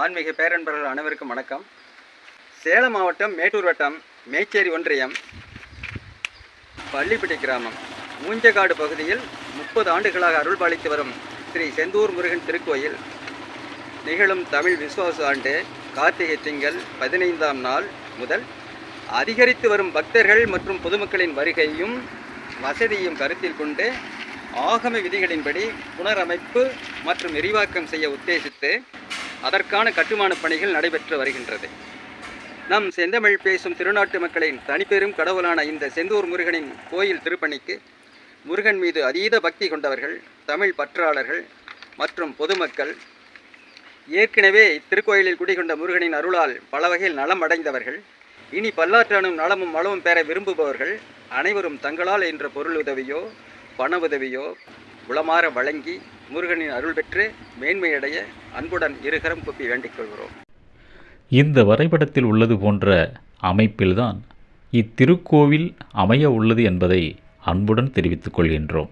ஆன்மீக பேரன்பர்கள் அனைவருக்கும் வணக்கம். சேலம் மாவட்டம் மேட்டூர் வட்டம் மேச்சேரி ஒன்றியம் பள்ளிப்பட்டி கிராமம். மூஞ்சகாடு பகுதியில் முப்பது ஆண்டுகளாக அருள்பாலித்து வரும் ஸ்ரீ செந்தூர் முருகன் திருக்கோயில். நிகழும் தமிழ் விசுவாச ஆண்டு கார்த்திகை திங்கள் பதினைந்தாம் நாள் முதல் அதிகரித்து வரும் பக்தர்கள் மற்றும் பொதுமக்களின் வருகையும் வசதியும் கருத்தில் கொண்டு ஆகம விதிகளின்படி புனரமைப்பு மற்றும் விரிவாக்கம் செய்ய உத்தேசித்து அதற்கான கட்டுமானப் பணிகள் நடைபெற்று வருகின்றது. நம் செந்தமிழ் பேசும் திருநாட்டு மக்களின் தனிப்பெரும் கடவுளான இந்த செந்தூர் முருகனின் கோயில் திருப்பணிக்கு முருகன் மீது அதீத பக்தி கொண்டவர்கள் தமிழ் பற்றாளர்கள் மற்றும் பொதுமக்கள் ஏற்கனவே இத்திருக்கோயிலில் குடிகொண்ட முருகனின் அருளால் பல வகையில் நலம் அடைந்தவர்கள் இனி பல்லாற்றானும் நலமும் வளமும் பெற விரும்புபவர்கள் அனைவரும் தங்களால் என்ற பொருள் உதவியோ பண உதவியோ உளமாற வழங்கி முருகனின் அருள் பெற்று மேன்மையடைய அன்புடன் இருகரம் குப்பி வேண்டிக் கொள்கிறோம். இந்த வரைபடத்தில் உள்ளது போன்ற அமைப்பில்தான் இத்திருக்கோவில் அமைய உள்ளது என்பதை அன்புடன் தெரிவித்துக் கொள்கின்றோம்.